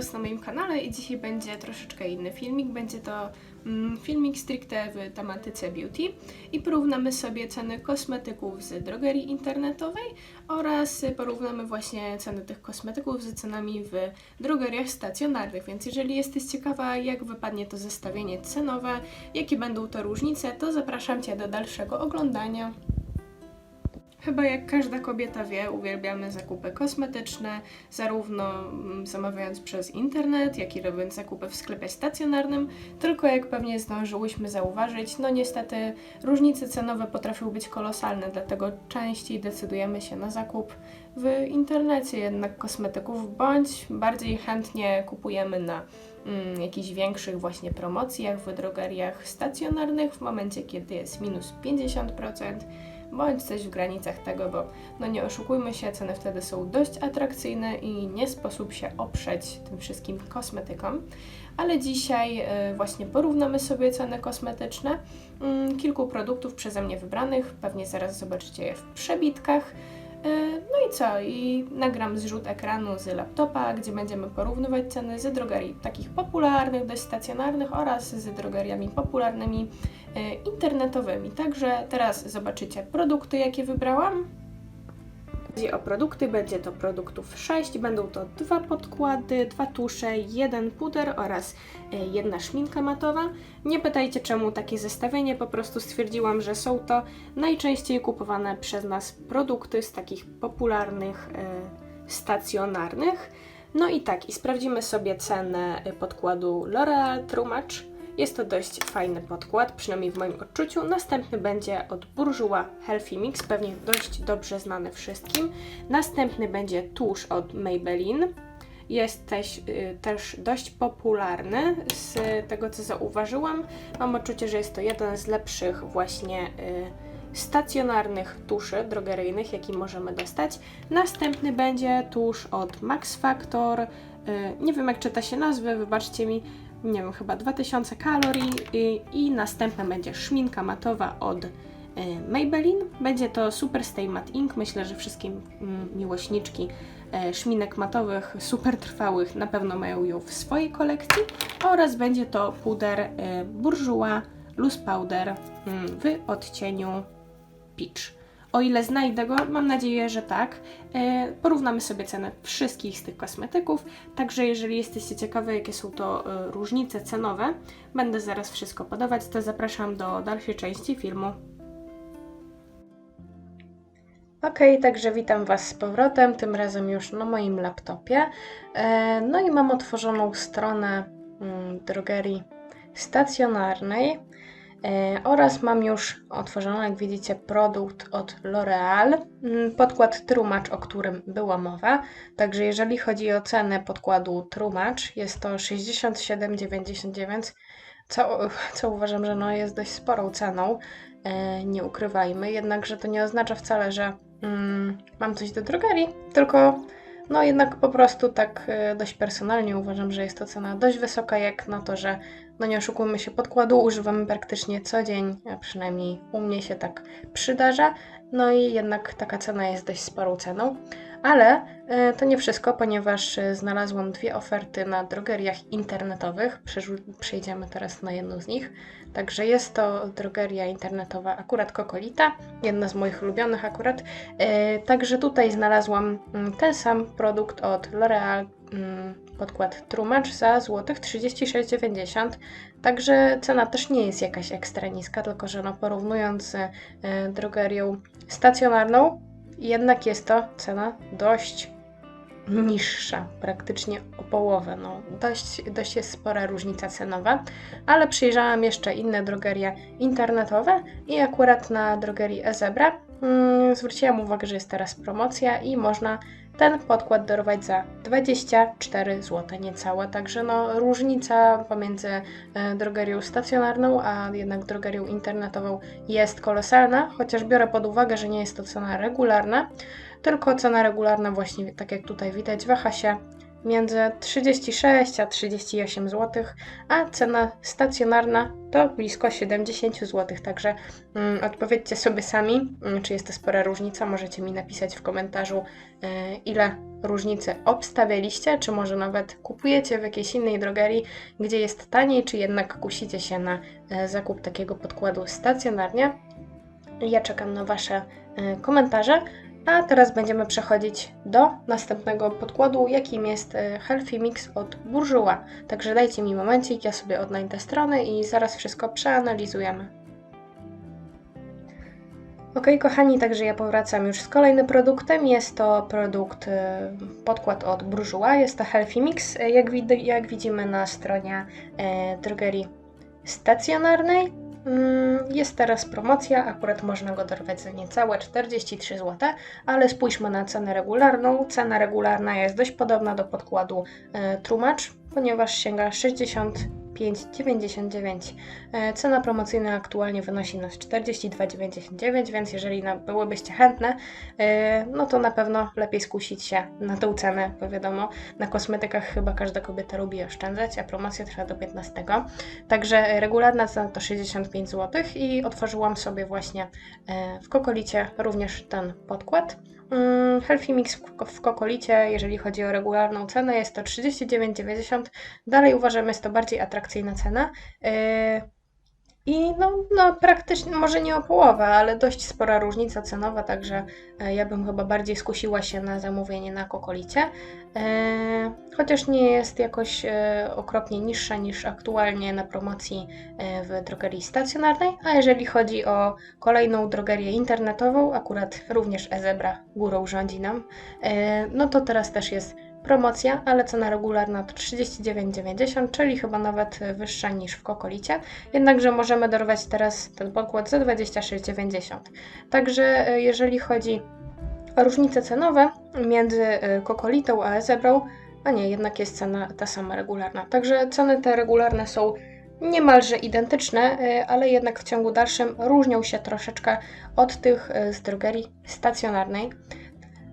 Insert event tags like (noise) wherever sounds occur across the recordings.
Was na moim kanale i dzisiaj będzie troszeczkę inny filmik. Będzie to mm, filmik stricte w tematyce beauty i porównamy sobie ceny kosmetyków z drogerii internetowej oraz porównamy właśnie ceny tych kosmetyków z cenami w drogeriach stacjonarnych. Więc jeżeli jesteś ciekawa, jak wypadnie to zestawienie cenowe, jakie będą to różnice, to zapraszam Cię do dalszego oglądania. Chyba jak każda kobieta wie, uwielbiamy zakupy kosmetyczne, zarówno mm, zamawiając przez internet, jak i robiąc zakupy w sklepie stacjonarnym. Tylko jak pewnie zdążyłyśmy zauważyć, no niestety różnice cenowe potrafią być kolosalne, dlatego częściej decydujemy się na zakup w internecie jednak kosmetyków, bądź bardziej chętnie kupujemy na mm, jakichś większych właśnie promocjach w drogeriach stacjonarnych w momencie, kiedy jest minus 50% bądź coś w granicach tego, bo no nie oszukujmy się, ceny wtedy są dość atrakcyjne i nie sposób się oprzeć tym wszystkim kosmetykom. Ale dzisiaj y, właśnie porównamy sobie ceny kosmetyczne y, kilku produktów przeze mnie wybranych, pewnie zaraz zobaczycie je w przebitkach. E, no i co? I nagram zrzut ekranu z laptopa, gdzie będziemy porównywać ceny z drogerii takich popularnych, dość stacjonarnych oraz z drogeriami popularnymi e, internetowymi. Także teraz zobaczycie produkty, jakie wybrałam. Chodzi o produkty, będzie to produktów 6, będą to dwa podkłady, dwa tusze, jeden puder oraz e, jedna szminka matowa. Nie pytajcie czemu takie zestawienie, po prostu stwierdziłam, że są to najczęściej kupowane przez nas produkty z takich popularnych, e, stacjonarnych. No i tak, i sprawdzimy sobie cenę podkładu L'Oreal True jest to dość fajny podkład, przynajmniej w moim odczuciu. Następny będzie od Bourjois Healthy Mix, pewnie dość dobrze znany wszystkim. Następny będzie tusz od Maybelline. Jest też, y, też dość popularny z tego co zauważyłam. Mam odczucie, że jest to jeden z lepszych właśnie y, stacjonarnych tuszy drogeryjnych, jaki możemy dostać. Następny będzie tusz od Max Factor. Y, nie wiem jak czyta się nazwy, wybaczcie mi nie wiem, chyba 2000 kalorii i, i następna będzie szminka matowa od y, Maybelline. Będzie to Super Stay Matte Ink. Myślę, że wszystkie mm, miłośniczki y, szminek matowych, super trwałych na pewno mają ją w swojej kolekcji. Oraz będzie to puder y, Bourjois Loose Powder mm, w odcieniu Peach. O ile znajdę go, mam nadzieję, że tak. E, porównamy sobie cenę wszystkich z tych kosmetyków, także jeżeli jesteście ciekawe, jakie są to e, różnice cenowe, będę zaraz wszystko podawać, to zapraszam do dalszej części filmu. Ok, także witam Was z powrotem, tym razem już na moim laptopie. E, no i mam otworzoną stronę mm, drogerii stacjonarnej. E, oraz mam już otworzony, jak widzicie, produkt od L'Oreal, mm, podkład Trumacz, o którym była mowa. Także jeżeli chodzi o cenę podkładu Trumacz, jest to 67,99, co, co uważam, że no jest dość sporą ceną, e, nie ukrywajmy. Jednakże to nie oznacza wcale, że mm, mam coś do drogerii, tylko no jednak po prostu tak e, dość personalnie uważam, że jest to cena dość wysoka, jak na to, że no nie oszukujmy się, podkładu używamy praktycznie co dzień, a przynajmniej u mnie się tak przydarza. No i jednak taka cena jest dość sporą ceną. Ale e, to nie wszystko, ponieważ e, znalazłam dwie oferty na drogeriach internetowych. Przejdziemy teraz na jedną z nich. Także jest to drogeria internetowa akurat Kokolita, jedna z moich ulubionych akurat. E, także tutaj znalazłam mm, ten sam produkt od L'Oreal mm, podkład Trumacz za złotych 36,90. Także cena też nie jest jakaś ekstra niska, tylko że no porównując z drogerią stacjonarną, jednak jest to cena dość niższa, praktycznie o połowę. No, dość, dość jest spora różnica cenowa, ale przyjrzałam jeszcze inne drogerie internetowe i akurat na drogerii Ezebra mm, zwróciłam uwagę, że jest teraz promocja i można ten podkład darować za 24 zł niecałe. Także no, różnica pomiędzy e, drogerią stacjonarną, a jednak drogerią internetową jest kolosalna, chociaż biorę pod uwagę, że nie jest to cena regularna, tylko cena regularna właśnie, tak jak tutaj widać, waha się między 36 a 38 zł, a cena stacjonarna to blisko 70 zł. Także mm, odpowiedzcie sobie sami, mm, czy jest to spora różnica. Możecie mi napisać w komentarzu, e, ile różnicy obstawialiście, czy może nawet kupujecie w jakiejś innej drogerii, gdzie jest taniej, czy jednak kusicie się na e, zakup takiego podkładu stacjonarnie. Ja czekam na Wasze e, komentarze. A teraz będziemy przechodzić do następnego podkładu, jakim jest e, Healthy Mix od Bourjois. Także dajcie mi momencik, ja sobie odnajdę strony i zaraz wszystko przeanalizujemy. Ok, kochani, także ja powracam już z kolejnym produktem. Jest to produkt, e, podkład od Bourjois, jest to Healthy Mix. E, Jak, jak widzimy na stronie drogerii stacjonarnej, Mm, jest teraz promocja, akurat można go dorwać za niecałe 43 zł, ale spójrzmy na cenę regularną. Cena regularna jest dość podobna do podkładu e, Trumacz, ponieważ sięga 60 5,99. E, cena promocyjna aktualnie wynosi nas 42,99, więc jeżeli byłybyście chętne, e, no to na pewno lepiej skusić się na tą cenę, bo wiadomo, na kosmetykach chyba każda kobieta lubi oszczędzać, a promocja trwa do 15. Także regularna cena to 65 zł i otworzyłam sobie właśnie e, w Kokolicie również ten podkład. Mm, Healthy Mix w Kokolicie, jeżeli chodzi o regularną cenę, jest to 39,90. Dalej uważam, jest to bardziej atrakcyjne atrakcyjna cena. E, I no, no, praktycznie, może nie o połowę, ale dość spora różnica cenowa, także e, ja bym chyba bardziej skusiła się na zamówienie na Kokolicie. E, chociaż nie jest jakoś okropnie niższa niż aktualnie na promocji w drogerii stacjonarnej, a jeżeli chodzi o kolejną drogerię internetową, akurat również Ezebra górą rządzi nam, no to teraz też jest promocja, ale cena regularna to 39,90, czyli chyba nawet e, wyższa niż w Kokolicie, jednakże możemy dorwać teraz ten podkład za 26,90. Także e, jeżeli chodzi o różnice cenowe między e, Kokolitą a Ezebrą, a nie, jednak jest cena ta sama regularna. Także ceny te regularne są niemalże identyczne, ale jednak w ciągu dalszym różnią się troszeczkę od tych z drogerii stacjonarnej.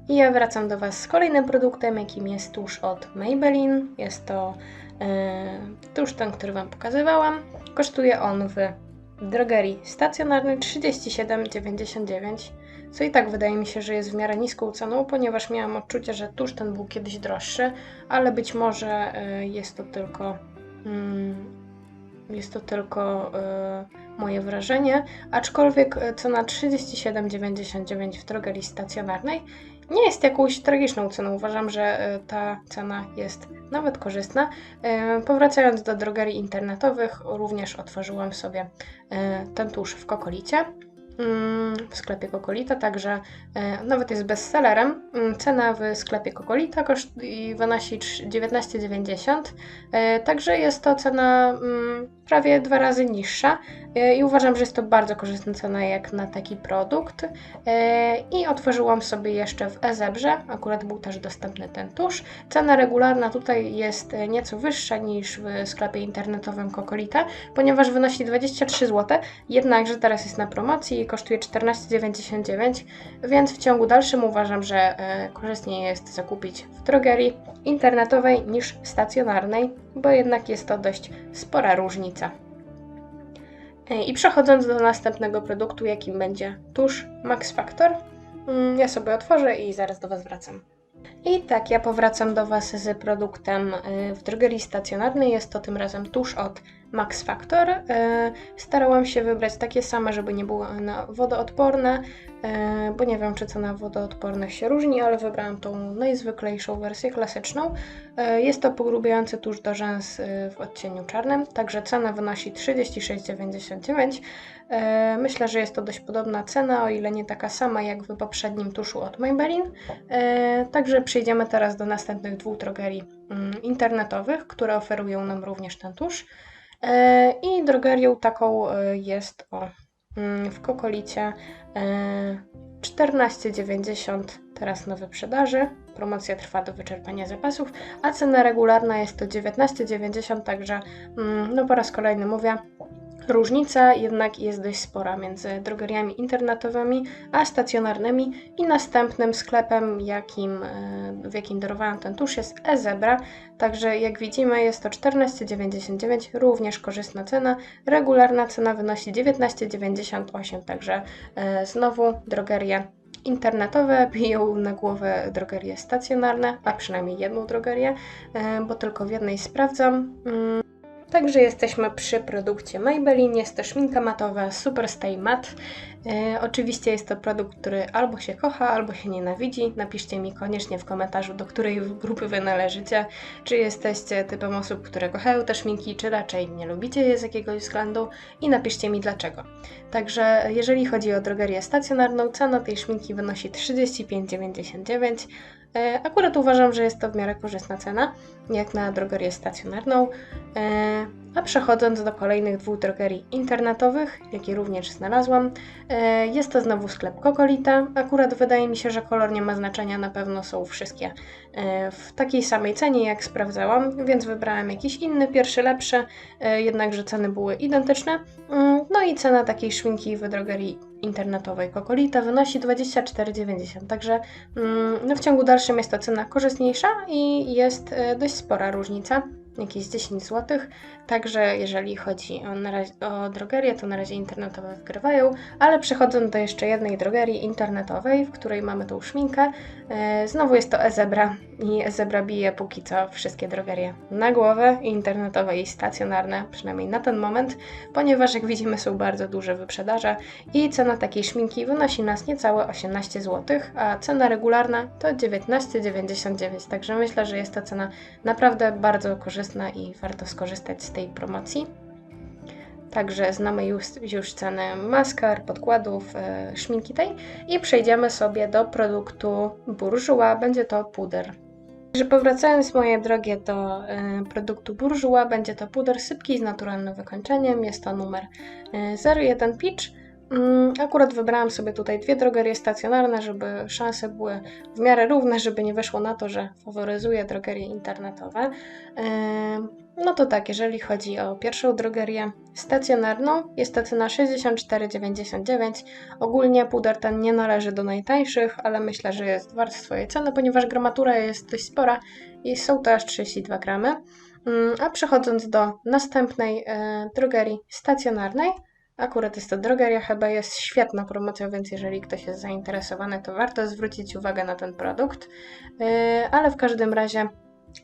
I ja wracam do Was z kolejnym produktem, jakim jest tusz od Maybelline. Jest to y, tusz ten, który Wam pokazywałam. Kosztuje on w drogerii stacjonarnej 37,99 co i tak wydaje mi się, że jest w miarę niską ceną, ponieważ miałam odczucie, że tusz ten był kiedyś droższy, ale być może y, jest to tylko mm, jest to tylko y, moje wrażenie, aczkolwiek cena 37,99 w drogerii stacjonarnej nie jest jakąś tragiczną ceną. Uważam, że y, ta cena jest nawet korzystna. Y, powracając do drogerii internetowych, również otworzyłam sobie y, ten tusz w Kokolicie w sklepie Kokolita, także e, nawet jest bestsellerem. Mm, Cena w sklepie Kokolita wynosi trz- 19,90, e, także jest to cena mm, prawie dwa razy niższa e, i uważam, że jest to bardzo korzystna cena jak na taki produkt. I otworzyłam sobie jeszcze w Ezebrze, akurat był też dostępny ten tusz. Cena regularna tutaj jest nieco wyższa niż w sklepie internetowym Kokolita, ponieważ wynosi 23 zł, jednakże teraz jest na promocji kosztuje 14,99, więc w ciągu dalszym uważam, że e, korzystniej jest zakupić w drogerii internetowej niż stacjonarnej, bo jednak jest to dość spora różnica. E, I przechodząc do następnego produktu, jakim będzie tusz Max Factor, mm, ja sobie otworzę i zaraz do Was wracam. I tak, ja powracam do Was z produktem y, w drogerii stacjonarnej. Jest to tym razem tusz od Max Factor. Y, Starałam się wybrać takie same, żeby nie było na wodoodporne, y, bo nie wiem, czy cena wodoodpornych się różni, ale wybrałam tą najzwyklejszą wersję klasyczną. Y, Jest to pogrubiający tusz do rzęs w odcieniu czarnym, także cena wynosi 36,99. E, Myślę, że jest to dość podobna cena, o ile nie taka sama jak w poprzednim tuszu od Maybelline. E, Także przejdziemy teraz do następnych dwóch drogerii mm, internetowych, które oferują nam również ten tusz. E, I drogerią taką e, jest o, mm, w Kokolicie e, 14,90 teraz na wyprzedaży. Promocja trwa do wyczerpania zapasów, a cena regularna jest to 19,90, także mm, no po raz kolejny mówię, Różnica jednak jest dość spora między drogeriami internetowymi a stacjonarnymi i następnym sklepem, jakim, e, w jakim darowałam ten tusz jest eZebra. Także jak widzimy jest to 14,99, również korzystna cena. Regularna cena wynosi 19,98, także e, znowu drogerie internetowe biją na głowę drogerie stacjonarne, a przynajmniej jedną drogerię, e, bo tylko w jednej sprawdzam. Także jesteśmy przy produkcie Maybelline. Jest to szminka matowa Superstay Matte. E, oczywiście jest to produkt, który albo się kocha, albo się nienawidzi. Napiszcie mi koniecznie w komentarzu, do której grupy Wy należycie. Czy jesteście typem osób, które kochają te szminki, czy raczej nie lubicie je z jakiegoś względu i napiszcie mi dlaczego. Także jeżeli chodzi o drogerię stacjonarną, cena tej szminki wynosi 35,99 E, Akurat uważam, że jest to w miarę korzystna cena, jak na drogerię stacjonarną. E, A przechodząc do kolejnych dwóch drogerii internetowych, jakie również znalazłam, e, jest to znowu sklep Kokolita. Akurat wydaje mi się, że kolor nie ma znaczenia, na pewno są wszystkie e, w takiej samej cenie, jak sprawdzałam, więc wybrałam jakiś inny, pierwszy lepszy, e, jednakże ceny były identyczne. Mm, No i cena takiej szminki w drogerii internetowej Kokolita wynosi 24,90, także mm, no w ciągu dalszym jest to cena korzystniejsza i jest e, dość spora różnica, jakieś 10 zł. Także jeżeli chodzi o, o drogerię, to na razie internetowe wygrywają, ale przechodząc do jeszcze jednej drogerii internetowej, w której mamy tą szminkę, e, znowu jest to eZebra i eZebra bije póki co wszystkie drogerie na głowę, internetowe i stacjonarne, przynajmniej na ten moment, ponieważ jak widzimy są bardzo duże wyprzedaże i cena takiej szminki wynosi nas niecałe 18 zł, a cena regularna to 19,99, także myślę, że jest to cena naprawdę bardzo korzystna i warto skorzystać z tej promocji. Także znamy już, już ceny maskar, podkładów, e, szminki tej i przejdziemy sobie do produktu Bourjois, będzie to puder. Także powracając moje drogie do e, produktu Bourjois, będzie to puder sypki z naturalnym wykończeniem, jest to numer e, 01 Peach. Mm, Akurat wybrałam sobie tutaj dwie drogerie stacjonarne, żeby szanse były w miarę równe, żeby nie wyszło na to, że faworyzuję drogerie internetowe. No to tak, jeżeli chodzi o pierwszą drogerię stacjonarną, jest to cena 64,99. Ogólnie puder ten nie należy do najtańszych, ale myślę, że jest wart swojej ceny, ponieważ gramatura jest dość spora i są to aż 32 gramy. Mm, A przechodząc do następnej e, drogerii stacjonarnej, Akurat jest to drogeria, chyba jest świetna promocja, więc jeżeli ktoś jest zainteresowany, to warto zwrócić uwagę na ten produkt. Yy, ale w każdym razie,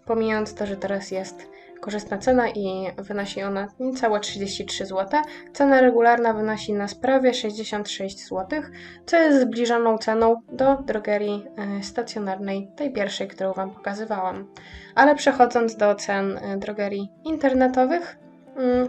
pomijając to, że teraz jest korzystna cena i wynosi ona niecałe 33 zł, cena regularna wynosi nas prawie 66 zł, co jest zbliżoną ceną do drogerii yy, stacjonarnej, tej pierwszej, którą Wam pokazywałam. Ale przechodząc do cen yy, drogerii internetowych,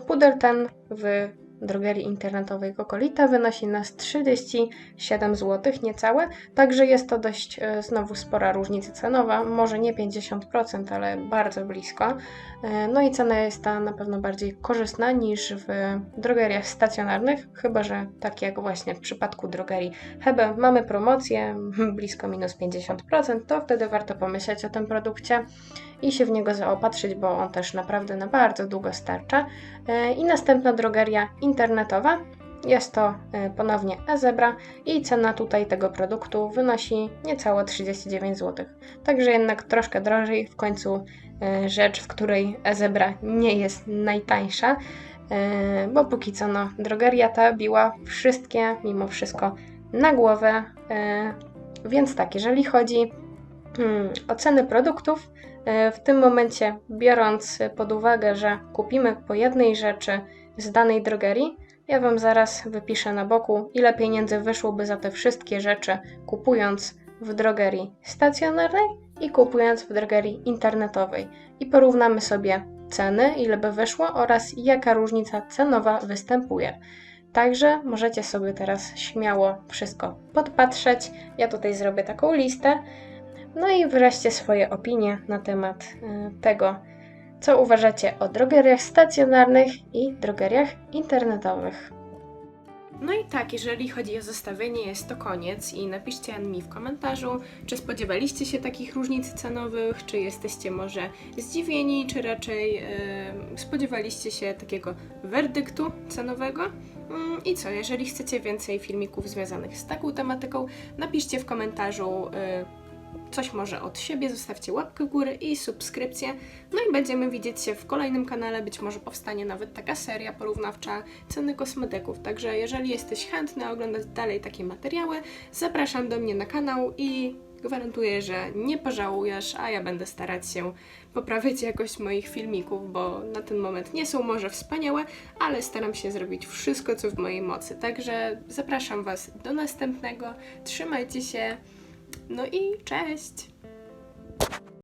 puder ten w drogerii internetowej Kokolita wynosi nas 37 zł niecałe, także jest to dość e, znowu spora różnica cenowa, może nie 50%, ale bardzo blisko. E, No i cena jest ta na pewno bardziej korzystna niż w drogeriach stacjonarnych, chyba że tak jak właśnie w przypadku drogerii Hebe mamy promocję (laughs) blisko minus 50%, to wtedy warto pomyśleć o tym produkcie i się w niego zaopatrzyć, bo on też naprawdę na bardzo długo starcza. E, I następna drogeria internetowa. Jest to e, ponownie eZebra i cena tutaj tego produktu wynosi niecałe 39 zł. Także jednak troszkę drożej, w końcu e, rzecz, w której eZebra nie jest najtańsza, bo póki co no, drogeria ta biła wszystkie mimo wszystko na głowę. Więc tak, jeżeli chodzi mm, o ceny produktów, W tym momencie, biorąc pod uwagę, że kupimy po jednej rzeczy z danej drogerii, ja Wam zaraz wypiszę na boku, ile pieniędzy wyszłoby za te wszystkie rzeczy, kupując w drogerii stacjonarnej i kupując w drogerii internetowej. I porównamy sobie ceny, ile by wyszło oraz jaka różnica cenowa występuje. Także możecie sobie teraz śmiało wszystko podpatrzeć. Ja tutaj zrobię taką listę. No i wyraźcie swoje opinie na temat y, tego, co uważacie o drogeriach stacjonarnych i drogeriach internetowych. No i tak, jeżeli chodzi o zestawienie, jest to koniec i napiszcie mi w komentarzu, czy spodziewaliście się takich różnic cenowych, czy jesteście może zdziwieni, czy raczej e, spodziewaliście się takiego werdyktu cenowego. Mm, I co, jeżeli chcecie więcej filmików związanych z taką tematyką, napiszcie w komentarzu e, coś może od siebie, zostawcie łapkę w górę i subskrypcję. No i będziemy widzieć się w kolejnym kanale, być może powstanie nawet taka seria porównawcza ceny kosmetyków. Także jeżeli jesteś chętny oglądać dalej takie materiały, zapraszam do mnie na kanał i gwarantuję, że nie pożałujesz, a ja będę starać się poprawić jakość moich filmików, bo na ten moment nie są może wspaniałe, ale staram się zrobić wszystko, co w mojej mocy. Także zapraszam Was do następnego, trzymajcie się, no i cześć!